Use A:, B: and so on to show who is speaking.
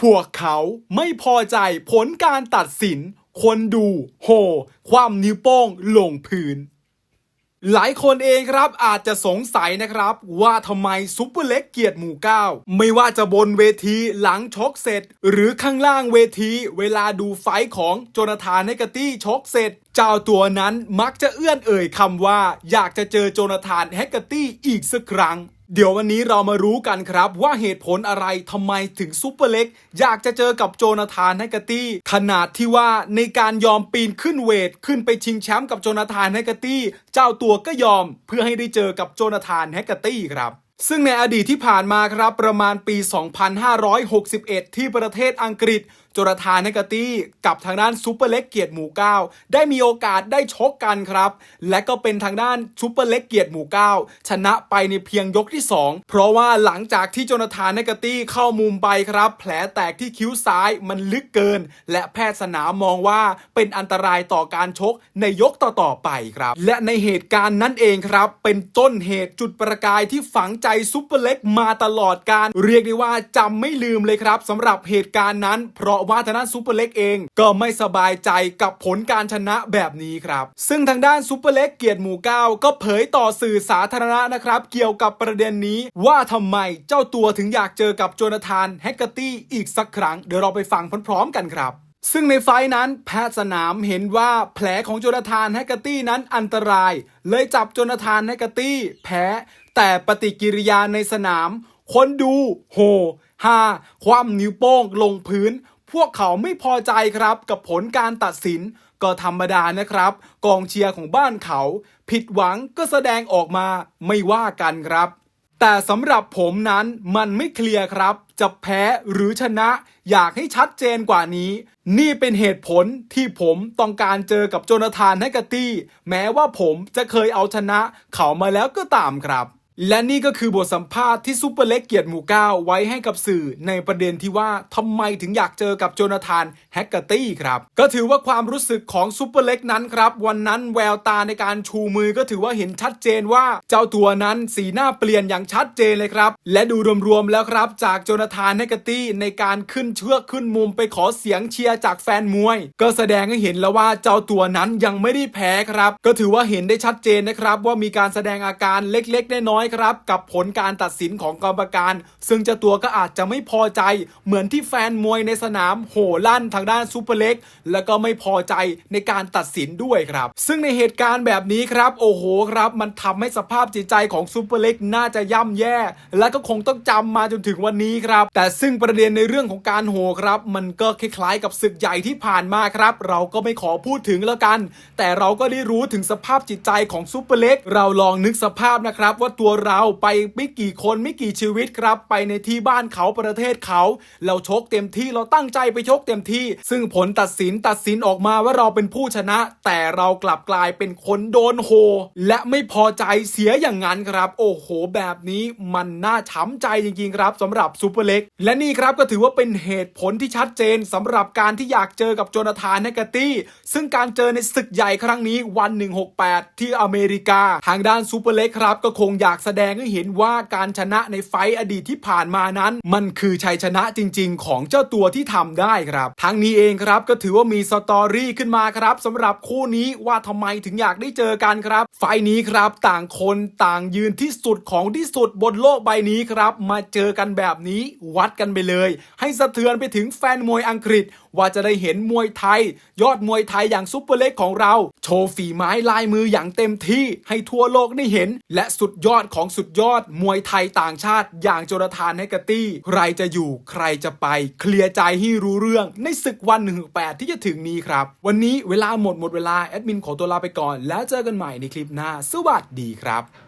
A: พวกเขาไม่พอใจผลการตัดสิน คนดูโหความนิ้วโป้งลงพื้น หลายคนเองครับอาจจะสงสัยนะครับ ว่าทำไมซุปเปอร์เล็กเกียรติหมู่เก้าไม่ว่าจะบนเวทีหลังชกเสร็จ หรือข้างล่างเวที เวลาดูไฟของโจนาธานเนกตี้ชกเสร็จ เจ้าตัวนั้นมักจะเอื้อนเอ่ยคำว่า อยากจะเจอโจนาธานแฮกเกอร์ตี้อีกสักครั้ง เดี๋ยววันนี้เรามารู้กันครับว่าเหตุผลอะไรทำไมถึงซุปเปอร์เล็ก อยากจะเจอกับโจนาธานแฮกเกอร์ตี้ขนาดที่ว่าในการยอมปีนขึ้นเวท ขึ้นไปชิงแชมป์กับโจนาธานแฮกเกอร์ตี้เจ้าตัวก็ยอมเพื่อให้ได้เจอกับโจนาธานแฮกเกอร์ตี้ครับซึ่งในอดีตที่ผ่านมาครับประมาณปี 2561 ที่ประเทศอังกฤษ จนาธานแฮกเกอร์ตี้กับทางด้านซูเปอร์เล็กเกียรติหมู่เก้าได้มีโอกาสได้ชกกันครับ และก็เป็นทางด้านซูเปอร์เล็กเกียรติหมู่เก้าชนะไปในเพียงยกที่ 2 เพราะว่าหลังจากที่โจนาธานแฮกเกอร์ตี้เข้ามุมไปครับ แผลแตกที่คิ้วซ้ายมันลึกเกิน และแพทย์สนามมองว่าเป็นอันตรายต่อการชกในยกต่อๆไปครับ และในเหตุการณ์นั้นเองครับ เป็นต้นเหตุจุดประกายที่ฝังใจซูเปอร์เล็กมาตลอดการเรียกได้ว่าจำไม่ลืมเลยครับสำหรับเหตุการณ์นั้น เพราะว่าทางด้านซูเปอร์เล็กเอง ก็ไม่สบายใจกับผลการชนะแบบนี้ครับ ซึ่งทางด้านซูเปอร์เล็กเกียรติหมู่เก้าก็เผยต่อสื่อสาธารณะนะครับ เกี่ยวกับประเด็นนี้ว่าทำไมเจ้าตัวถึงอยากเจอกับโจนาธานแฮกเกอร์ตี้อีกสักครั้งเดี๋ยวเราไปฟังพร้อมๆ กันครับซึ่งในไฟท์นั้นแพทย์สนามเห็นว่าแผลของโจนาธานแฮกเกอร์ตี้นั้นอันตราย เลยจับโจนาธานแฮกเกอร์ตี้แพ้ แต่ปฏิกิริยาในสนาม คนดู โหฮาความนิ้วโป้งลงพื้น พวกเขาไม่พอใจครับกับผลการตัดสินก็ธรรมดานะครับ กองเชียร์ของบ้านเขา ผิดหวังก็แสดงออกมาไม่ว่ากันครับ แต่สำหรับผมนั้นมันไม่เคลียร์ครับ จะแพ้หรือชนะ อยากให้ชัดเจนกว่านี้ นี่เป็นเหตุผลที่ผมต้องการเจอกับโจนาธานแฮกเกตี้ แม้ว่าผมจะเคยเอาชนะ เขามาแล้วก็ตามครับ และนี่ก็คือบทสัมภาษณ์ที่ซูเปอร์เล็กเกียรติหมู่เก้าไว้ให้กับสื่อในประเด็นที่ว่าทำไมถึงอยากเจอกับโจนาธานแฮกเกอร์ตี้ครับ ก็ถือว่าความรู้สึกของซูเปอร์เล็กนั้นครับ วันนั้นแววตาในการชูมือก็ถือว่าเห็นชัดเจนว่าเจ้าตัวนั้นสีหน้าเปลี่ยนอย่างชัดเจนเลยครับ และดูรวมๆแล้วครับ จากโจนาธานแฮกเกอร์ตี้ในการขึ้นเชือกขึ้นมุมไปขอเสียงเชียร์จากแฟนมวย ก็แสดงให้เห็นแล้วว่าเจ้าตัวนั้นยังไม่ได้แพ้ครับ ก็ถือว่าเห็นได้ชัดเจนนะครับว่ามีการแสดงอาการเล็กๆน้อยครับ กับผลการตัดสินของกรรมการ ซึ่งเจ้าตัวก็อาจจะไม่พอใจ เหมือนที่แฟนมวยในสนามโห่ลั่นทางด้านซูเปอร์เล็ก แล้วก็ไม่พอใจในการตัดสินด้วยครับ ซึ่งในเหตุการณ์แบบนี้ครับ โอ้โหครับ มันทำให้สภาพจิตใจของซูเปอร์เล็กน่าจะย่ำแย่ และก็คงต้องจำมาจนถึงวันนี้ครับ แต่ซึ่งประเด็นในเรื่องของการโหครับ มันก็คล้ายๆ กับศึกใหญ่ที่ผ่านมาครับ เราก็ไม่ขอพูดถึงแล้วกัน แต่เราก็ได้รู้ถึงสภาพจิตใจของซูเปอร์เล็ก เราลองนึกสภาพนะครับว่าตัวเราไปไม่กี่คนไม่กี่ชีวิตครับ ไปในที่บ้านเขาประเทศเขา เราชกเต็มที่เราตั้งใจไปชกเต็มที่ ซึ่งผลตัดสินตัดสินออกมาว่าเราเป็นผู้ชนะ แต่เรากลับกลายเป็นคนโดนโห และไม่พอใจเสียอย่างนั้นครับ โอ้โห แบบนี้มันน่าช้ำใจจริงๆครับสำหรับซูเปอร์เล็กและนี่ครับก็ถือว่าเป็นเหตุผลที่ชัดเจนสำหรับการที่อยากเจอกับโจนาธานแฮกเกอร์ตี้ ซึ่งการเจอในศึกใหญ่ครั้งนี้วัน 168 ที่อเมริกา ทางด้านซูเปอร์เล็กครับก็คงอยากแสดงให้เห็นว่าการชนะในไฟต์อดีตที่ผ่านมานั้น มันคือชัยชนะจริง ๆ ของเจ้าตัวที่ทำได้ครับ ทั้งนี้เองครับก็ถือว่ามีสตอรี่ขึ้นมาครับสำหรับคู่นี้ว่าทำไมถึงอยากได้เจอกันครับ ไฟนี้ครับต่างคนต่างยืนที่สุดของที่สุดบนโลกใบนี้ครับ มาเจอกันแบบนี้วัดกันไปเลย ให้สะเทือนไปถึงแฟนมวยอังกฤษ ว่าจะได้เห็นมวยไทย ยอดมวยไทยอย่างซุปเปอร์เล็กของเรา โชว์ฝีไม้ลายมืออย่างเต็มที่ให้ทั่วโลกได้เห็น และสุดยอดของสุดยอดมวยไทยต่างชาติ อย่างโจนาธานแฮกเกอร์ตี้ ใครจะอยู่ใครจะไป เคลียร์ใจให้รู้เรื่อง ในศึกวันหนึ่งแปดที่จะถึงนี้ครับ วันนี้เวลาหมดหมดเวลาแอดมินขอตัวลาไปก่อน แล้วเจอกันใหม่ในคลิปหน้า สวัสดีครับ